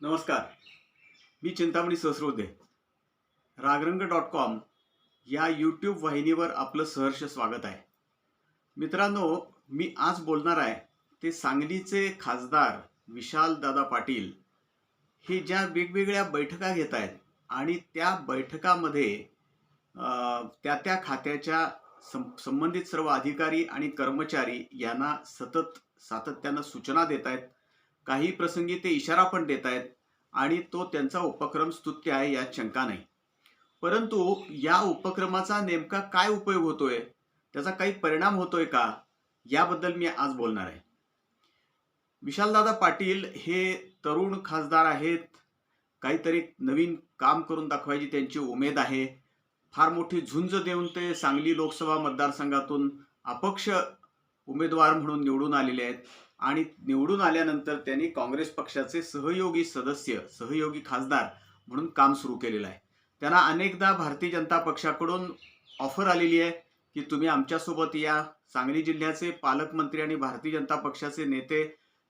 नमस्कार. मी Chintamani Sahasrode. Ragarang dot com या यूट्यूब वाहिनीवर आपलं सहर्ष स्वागत आहे. मित्रांनो मी आज बोलणार आहे ते सांगलीचे खासदार विशाल दादा पाटील हे ज्या वेगवेगळ्या बैठका घेत आहेत आणि त्या बैठकामध्ये त्या त्या खात्याच्या सं- संबंधित सर्व अधिकारी आणि कर्मचारी यांना सतत सातत्यानं सूचना देत आहेत. काही प्रसंगी ते इशारा पण देत आहेत आणि तो त्यांचा उपक्रम स्तुत्य आहे यात शंका नाही. परंतु या उपक्रमाचा नेमका काय उपयोग होतोय? त्याचा काही परिणाम होतोय का? याबद्दल मी आज बोलणार आहे. विशालदादा पाटील हे तरुण खासदार आहेत. काहीतरी नवीन काम करून दाखवायची त्यांची उमेद आहे. फार मोठी झुंज देऊन ते सांगली लोकसभा मतदारसंघातून अपक्ष उमेदवार म्हणून निवडून आलेले आहेत. आणि निवडून आल्यानंतर त्यांनी काँग्रेस पक्षाचे सहयोगी सदस्य सहयोगी खासदार म्हणून काम सुरू केलेलं आहे. त्यांना अनेकदा भारतीय जनता पक्षाकडून ऑफर आलेली आहे की तुम्ही आमच्यासोबत या. सांगली जिल्ह्याचे पालकमंत्री आणि भारतीय जनता पक्षाचे नेते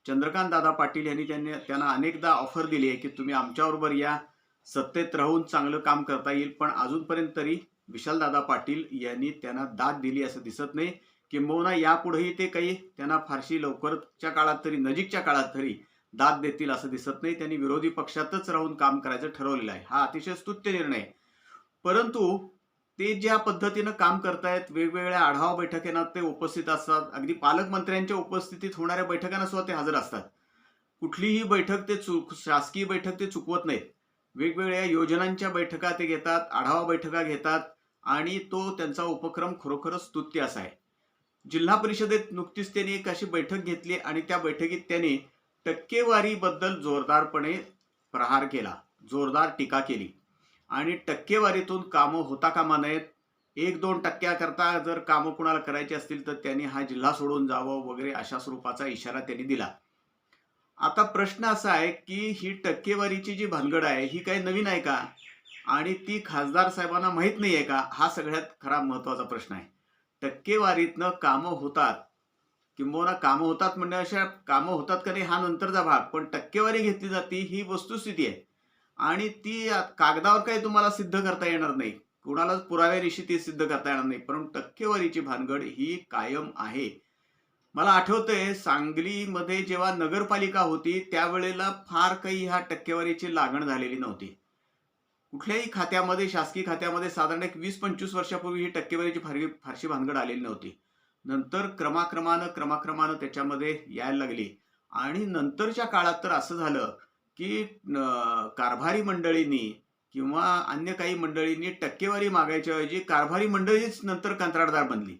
चंद्रकांत दादा पाटील यांनी त्यांनी त्यांना अनेकदा ऑफर दिली आहे की तुम्ही आमच्याबरोबर या. सत्तेत राहून चांगलं काम करता येईल. पण अजूनपर्यंत तरी विशालदादा पाटील यांनी त्यांना दाद दिली असं दिसत नाही. किंबहुना यापुढेही ते काही त्यांना फारशी लवकरच्या काळात तरी नजीकच्या काळात तरी दाद देतील असं दिसत नाही. त्यांनी विरोधी पक्षातच राहून काम करायचं ठरवलेलं आहे. हा अतिशय स्तुत्य निर्णय परंतु ते ज्या पद्धतीनं काम करतायत वेगवेगळ्या आढावा बैठकांना ते उपस्थित असतात. अगदी पालकमंत्र्यांच्या उपस्थितीत होणाऱ्या बैठकांना सुद्धा ते हजर असतात. कुठलीही बैठक ते चुक शासकीय बैठक ते चुकवत नाहीत. वेगवेगळ्या योजनांच्या बैठका ते घेतात आढावा बैठका घेतात आणि तो त्यांचा उपक्रम खरोखरच स्तुत्य असा आहे. जिल्हा परिषदेत नुकतीच त्यांनी एक अशी बैठक घेतली आणि त्या बैठकीत त्यांनी टक्केवारीबद्दल जोरदारपणे प्रहार केला जोरदार टीका केली. आणि टक्केवारीतून कामं होता कामा नयेत एक दोन टक्क्याकरता जर कामं कुणाला करायची असतील तर त्यांनी हा जिल्हा सोडून जावं वगैरे अशा स्वरूपाचा इशारा त्यांनी दिला. आता प्रश्न असा आहे की ही टक्केवारीची जी भानगड आहे ही काही नवीन आहे का? आणि ती खासदार साहेबांना माहीत नाही आहे का? हा सगळ्यात खरा महत्त्वाचा प्रश्न आहे. टक्केवारीतनं कामं होतात. किंबहुना कामं होतात म्हणजे अशा कामं होतात का नाही हा नंतरचा भाग पण टक्केवारी घेतली जाते ही वस्तुस्थिती आहे. आणि ती कागदावर काही तुम्हाला सिद्ध करता येणार नाही. कुणालाच पुराव्यानिशी ती सिद्ध करता येणार नाही. परंतु टक्केवारीची भानगड ही कायम आहे. मला आठवतंय सांगलीमध्ये जेव्हा नगरपालिका होती त्यावेळेला फार काही ह्या टक्केवारीची लागण झालेली नव्हती. कुठल्याही खात्यामध्ये शासकीय खात्यामध्ये साधारण एक वीस पंचवीस वर्षापूर्वी ही टक्केवारीची फार फारशी भानगड आलेली नव्हती. नंतर क्रमाक्रमानं क्रमाक्रमानं त्याच्यामध्ये यायला लागली. आणि नंतरच्या काळात तर असं झालं की कारभारी मंडळींनी किंवा अन्य काही मंडळींनी टक्केवारी मागायच्या ऐवजी कारभारी मंडळीच नंतर कंत्राटदार बनली.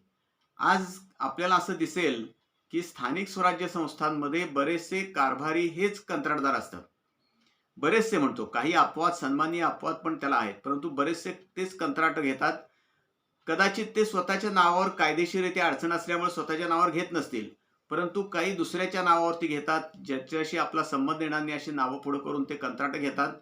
आज आपल्याला असं दिसेल की स्थानिक स्वराज्य संस्थांमध्ये बरेचसे कारभारी हेच कंत्राटदार असतात. बरेचसे म्हणतो काही अपवाद सन्माननीय अपवाद पण त्याला आहेत परंतु बरेचसे तेच कंत्राट घेतात. कदाचित ते स्वतःच्या नावावर कायदेशीरित्या अडचण असल्यामुळे स्वतःच्या नावावर घेत नसतील परंतु काही दुसऱ्याच्या नावावरती घेतात ज्याच्याशी आपला संबंध येणार नाही अशी नावं पुढं करून ते कंत्राट घेतात.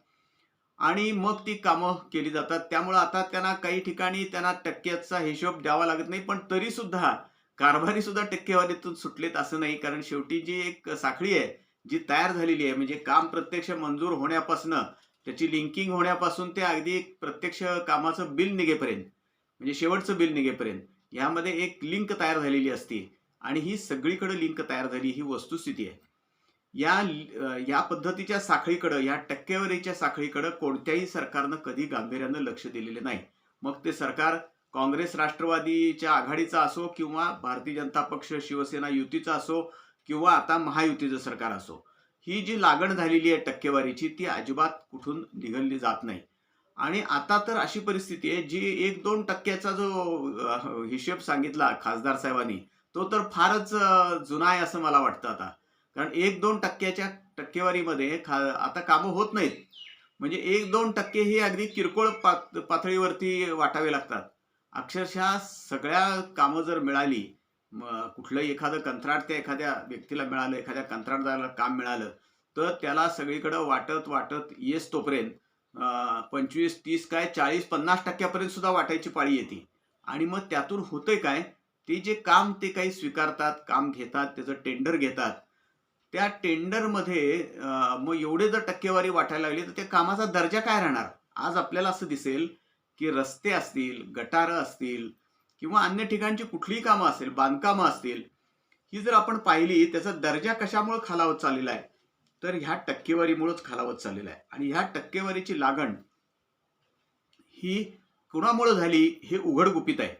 आणि मग ती कामं केली जातात. त्यामुळे आता त्यांना काही ठिकाणी त्यांना टक्क्याचा हिशोब द्यावा लागत नाही पण तरीसुद्धा कारभारीसुद्धा टक्केवारीतून सुटलेत असं नाही कारण शेवटी जी एक साखळी आहे जी तयार झालेली आहे म्हणजे काम प्रत्यक्ष मंजूर होण्यापासून त्याची लिंकिंग होण्यापासून ते अगदी प्रत्यक्ष कामाचं बिल निघेपर्यंत म्हणजे शेवटचं बिल निघेपर्यंत यामध्ये एक लिंक तयार झालेली असते आणि ही सगळीकडे लिंक तयार झाली ही वस्तुस्थिती आहे. या या पद्धतीच्या साखळीकडं या टक्केवारीच्या साखळीकडं कोणत्याही सरकारनं कधी गांभीर्यानं लक्ष दिलेले नाही. मग ते सरकार काँग्रेस राष्ट्रवादीच्या आघाडीचा असो किंवा भारतीय जनता पक्ष शिवसेना युतीचा असो किंवा आता महायुतीचं सरकार असो ही जी लागण झालेली आहे टक्केवारीची ती अजिबात कुठून निघाली जात नाही. आणि आता तर अशी परिस्थिती आहे जी एक दोन टक्क्याचा जो हिशेब सांगितला खासदार साहेबांनी तो तर फारच जुना आहे असं मला वाटतं आता. कारण एक दोन टक्क्याच्या टक्केवारीमध्ये खा आता कामं होत नाहीत. म्हणजे एक दोन टक्के ही अगदी किरकोळ पात पातळीवरती वाटावे लागतात. अक्षरशः सगळ्या कामं जर मिळाली म- कुठलंही एखादं कंत्राट त्या एखाद्या व्यक्तीला मिळालं एखाद्या कंत्राटदाराला काम मिळालं तर त्याला सगळीकडं वाटत वाटत येस तोपर्यंत पंचवीस तीस काय चाळीस पन्नास टक्क्यापर्यंत सुद्धा वाटायची पाळी येते. आणि मग त्यातून होतंय काय ते जे काम ते काही स्वीकारतात काम घेतात त्याचं टेंडर घेतात त्या टेंडरमध्ये मग एवढे जर टक्केवारी वाटायला लागली तर त्या कामाचा दर्जा काय राहणार? आज आपल्याला असं दिसेल की रस्ते असतील गटारं असतील किंवा अन्य ठिकाणची कुठलीही कामं असतील बांधकामं असतील ही जर आपण पाहिली त्याचा दर्जा कशामुळे खालावत चाललेला आहे? तर ह्या टक्केवारीमुळेच खालावत चाललेला आहे. आणि ह्या टक्केवारीची लागण ही कुणामुळे झाली हे उघड गुपित आहे.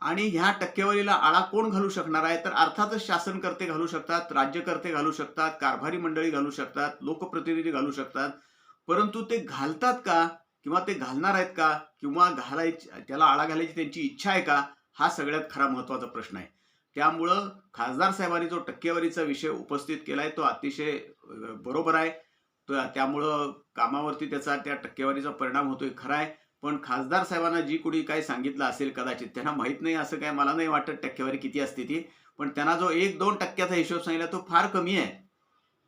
आणि ह्या टक्केवारीला आळा कोण घालू शकणार आहे? तर अर्थातच शासनकर्ते घालू शकतात राज्यकर्ते घालू शकतात कारभारी मंडळी घालू शकतात लोकप्रतिनिधी घालू शकतात. परंतु ते घालतात का? किंवा ते घालणार आहेत का? किंवा घालायची त्याला आळा घालायची त्यांची इच्छा आहे का? हा सगळ्यात खरा महत्त्वाचा प्रश्न आहे. त्यामुळं खासदार साहेबांनी जो टक्केवारीचा विषय उपस्थित केला आहे तो अतिशय बरोबर आहे. तो त्यामुळं कामावरती त्याचा त्या टक्केवारीचा परिणाम होतोय खरा आहे. पण खासदार साहेबांना जी कुणी काही सांगितलं असेल कदाचित त्यांना माहीत नाही असं काय मला नाही वाटत टक्केवारी किती असते ती. पण त्यांना जो एक दोन टक्क्याचा हिशोब सांगितला तो फार कमी आहे.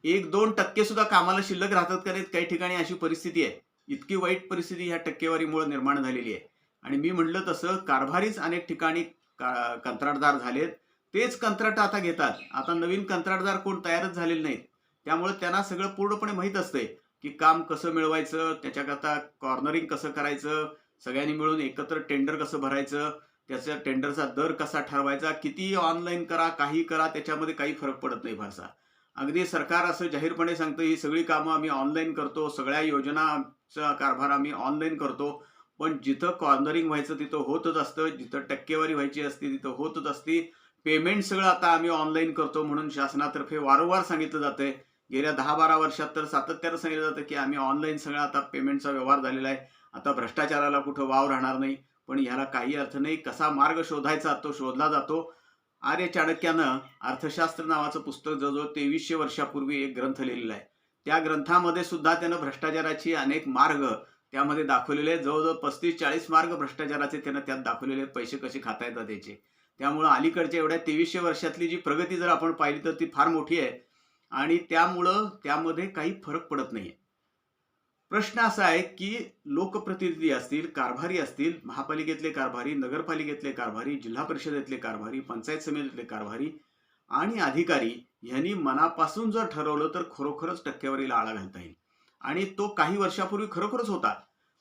एक दोन टक्के सुद्धा कामाला शिल्लक राहतात का नाहीत काही ठिकाणी अशी परिस्थिती आहे. इतकी वाईट परिस्थिती ह्या टक्केवारीमुळे निर्माण झालेली आहे. आणि मी म्हणलं तसं कारभारीच अनेक ठिकाणी का- कंत्राटदार झालेत. तेच कंत्राट आता घेतात. आता नवीन कंत्राटदार कोण तयारच झालेले नाहीत. त्यामुळे त्यांना सगळं पूर्णपणे माहीत असतंय की काम कसं मिळवायचं त्याच्याकरता कॉर्नरिंग कसं करायचं सगळ्यांनी मिळून एकत्र टेंडर कसं भरायचं त्याचा टेंडरचा दर कसा ठरवायचा किती ऑनलाईन करा काही करा त्याच्यामध्ये काही फरक पडत नाही फारसा. अगदी सरकार असं जाहीरपणे सांगतं ही सगळी कामं आम्ही ऑनलाईन करतो सगळ्या योजनाचा कारभार आम्ही ऑनलाईन करतो. पण जिथं कॉर्नरिंग व्हायचं तिथं होतच असतं जिथं टक्केवारी व्हायची असते तिथं होतच असते. पेमेंट सगळं आता आम्ही ऑनलाईन करतो म्हणून शासनातर्फे वारंवार सांगितलं जातंय. गेल्या दहा बारा वर्षात तर सातत्यानं सांगितलं जातं की आम्ही ऑनलाईन सगळं आता पेमेंटचा व्यवहार झालेला आहे. आता भ्रष्टाचाराला कुठं वाव राहणार नाही. पण ह्याला काही अर्थ नाही. कसा मार्ग शोधायचा तो शोधला जातो. आर्य चाणक्यानं अर्थशास्त्र नावाचं पुस्तक जवळजवळ तेवीसशे वर्षापूर्वी एक ग्रंथ लिहिलेला आहे. त्या ग्रंथामध्ये सुद्धा त्यानं भ्रष्टाचाराची अनेक मार्ग त्यामध्ये दाखवलेले आहेत. जवळजवळ पस्तीस चाळीस मार्ग भ्रष्टाचाराचे त्यानं त्यात दाखवलेले आहेत. पैसे कसे खाता येतात त्याचे त्यामुळं अलीकडच्या एवढ्या तेवीसशे वर्षातली जी प्रगती जर आपण पाहिली तर ती फार मोठी आहे. आणि त्यामुळं त्यामध्ये काही फरक पडत नाही आहे प्रश्न असा आहे की लोकप्रतिनिधी असतील कारभारी असतील महापालिकेतले कारभारी नगरपालिकेतले कारभारी जिल्हा परिषदेतले कारभारी पंचायत समितीतले कारभारी आणि अधिकारी यांनी मनापासून जर ठरवलं तर खरोखरच टक्केवारीला आळा घालता येईल. आणि तो काही वर्षापूर्वी खरोखरच होता.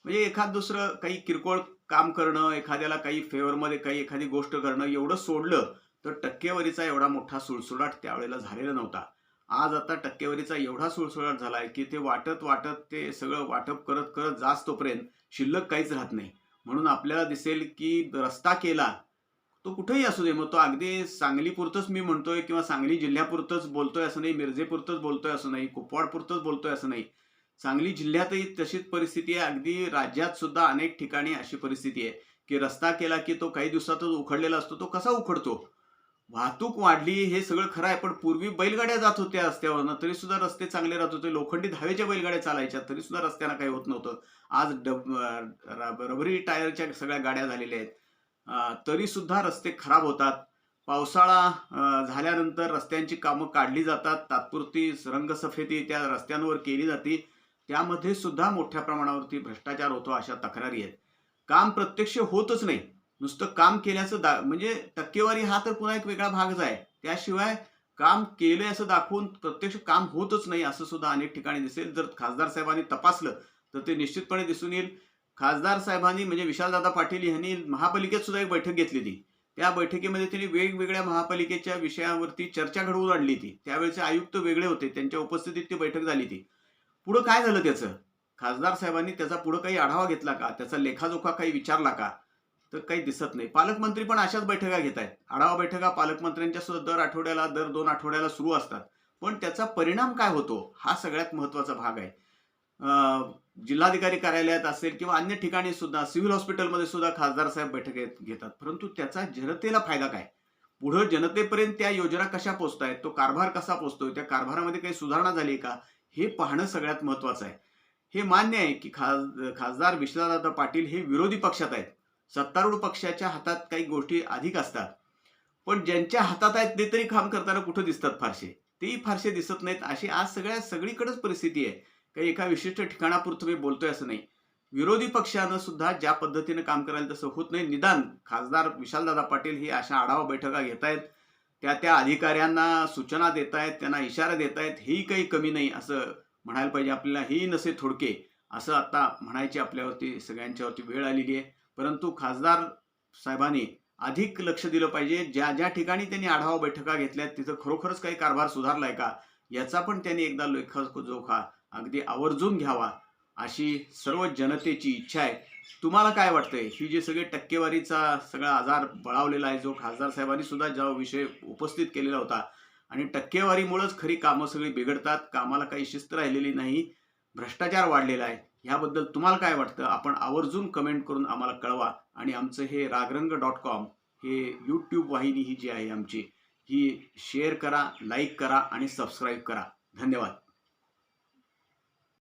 म्हणजे एखाद दुसरं काही किरकोळ काम करणं एखाद्याला काही फेवरमध्ये काही एखादी गोष्ट करणं एवढं सोडलं तर टक्केवारीचा एवढा मोठा सुळसुळाट त्यावेळेला झालेला नव्हता. आज आता टक्केवारीचा एवढा सुळसुळाट झालाय की ते वाटत वाटत ते सगळं वाटप करत करत जास तोपर्यंत शिल्लक काहीच राहत नाही. म्हणून आपल्याला दिसेल की रस्ता केला तो कुठेही असू दे. मग तो अगदी सांगलीपुरतंच मी म्हणतोय किंवा सांगली जिल्ह्यापुरतंच बोलतोय असं नाही मिरजेपुरतंच बोलतोय असं नाही कुपवाडपुरतंच बोलतोय असं नाही. सांगली जिल्ह्यातही तशीच परिस्थिती आहे. अगदी राज्यात सुद्धा अनेक ठिकाणी अशी परिस्थिती आहे की रस्ता केला की तो काही दिवसातच उखडलेला असतो तो कसा उखडतो? वाहतूक वाढली हे सगळं खरं आहे पण पूर्वी बैलगाड्या जात होत्या रस्त्यावरनं तरी सुद्धा रस्ते चांगले राहत होते. लोखंडी धावेच्या बैलगाड्या चालायच्या तरी सुद्धा रस्त्यांना काही होत नव्हतं. आज डब रबरी टायरच्या सगळ्या गाड्या झालेल्या आहेत. तरी सुद्धा रस्ते खराब होतात. पावसाळा झाल्यानंतर रस्त्यांची कामं काढली जातात. तात्पुरती रंगसफेदी त्या रस्त्यांवर केली जाते. त्यामध्ये सुद्धा मोठ्या प्रमाणावरती भ्रष्टाचार होतो अशा तक्रारी आहेत. काम प्रत्यक्ष होतच नाही. नुसतं काम केल्याचं दा म्हणजे टक्केवारी हा तर पुन्हा एक वेगळा भागच आहे त्याशिवाय काम केलंय असं दाखवून प्रत्यक्ष काम होतच नाही असं सुद्धा अनेक ठिकाणी दिसेल. जर खासदार साहेबांनी तपासलं तर ते निश्चितपणे दिसून येईल. खासदार साहेबांनी म्हणजे विशालदादा पाटील यांनी महापालिकेत सुद्धा एक बैठक घेतली त्या बैठकीमध्ये त्यांनी वेगवेगळ्या महापालिकेच्या विषयावरती चर्चा घडवून आणली ती त्यावेळेचे आयुक्त वेगळे होते. त्यांच्या उपस्थितीत ती बैठक झाली ती पुढं काय झालं त्याचं? खासदार साहेबांनी त्याचा पुढं काही आढावा घेतला का? त्याचा लेखाजोखा काही विचारला का? तर काही दिसत नाही. पालकमंत्री पण अशाच बैठका घेत आहेत. आढावा बैठका पालकमंत्र्यांच्या सुद्धा दर आठवड्याला दर दोन आठवड्याला सुरू असतात. पण त्याचा परिणाम काय होतो? हा सगळ्यात महत्त्वाचा भाग आहे. जिल्हाधिकारी कार्यालयात असेल किंवा अन्य ठिकाणी सुद्धा सिव्हिल हॉस्पिटलमध्ये सुद्धा खासदार साहेब बैठक घेतात. परंतु त्याचा जनतेला फायदा काय? पुढं जनतेपर्यंत त्या योजना कशा पोहोचतायत तो कारभार कसा पोहोचतोय त्या कारभारामध्ये काही सुधारणा झाली का? हे पाहणं सगळ्यात महत्वाचं आहे. हे मान्य आहे की खास खासदार विश्वनाथ पाटील हे विरोधी पक्षात आहेत. सत्तारूढ पक्षाच्या हातात काही गोष्टी अधिक असतात. पण ज्यांच्या हातात आहेत ते तरी काम करताना कुठं दिसतात फारसे? तेही फारसे दिसत नाहीत अशी आज सगळ्या सगळीकडेच परिस्थिती आहे. काही एका विशिष्ट ठिकाणापुरतं मी बोलतोय असं नाही. विरोधी पक्षानं सुद्धा ज्या पद्धतीनं काम करायला तसं होत नाही. निदान खासदार विशालदादा पाटील हे अशा आढावा बैठका घेत आहेत. त्या त्या अधिकाऱ्यांना सूचना देत आहेत त्यांना इशारा देत आहेत. हेही काही कमी नाही असं म्हणायला पाहिजे. आपल्याला हेही नसे थोडके असं आता म्हणायची आपल्यावरती सगळ्यांच्यावरती वेळ आलेली आहे. परंतु खासदार साहेबांनी अधिक लक्ष दिलं पाहिजे. ज्या ज्या ठिकाणी त्यांनी आढावा बैठका घेतल्या तिथं खरोखरच काही कारभार सुधारलाय का? याचा पण त्यांनी एकदा लेखाजोखा अगदी आवर्जून घ्यावा अशी सर्व जनतेची इच्छा आहे. तुम्हाला काय वाटतंय? ही जी सगळी टक्केवारीचा सगळा आजार बळावलेला आहे जो खासदार साहेबांनी सुद्धा जो विषय उपस्थित केलेला होता आणि टक्केवारीमुळेच खरी कामं सगळी बिघडतात कामाला काही शिस्त राहिलेली नाही भ्रष्टाचार वाढलेला आहे ह्याबद्दल तुम्हाला काय वाटतं? आपण आवर्जून कमेंट करून आम्हाला कळवा. आणि आमचं हे रागरंग डॉट कॉम हे यूट्यूब वाहिनी ही जी आहे आमची ही शेअर करा लाईक करा आणि सबस्क्राईब करा. धन्यवाद.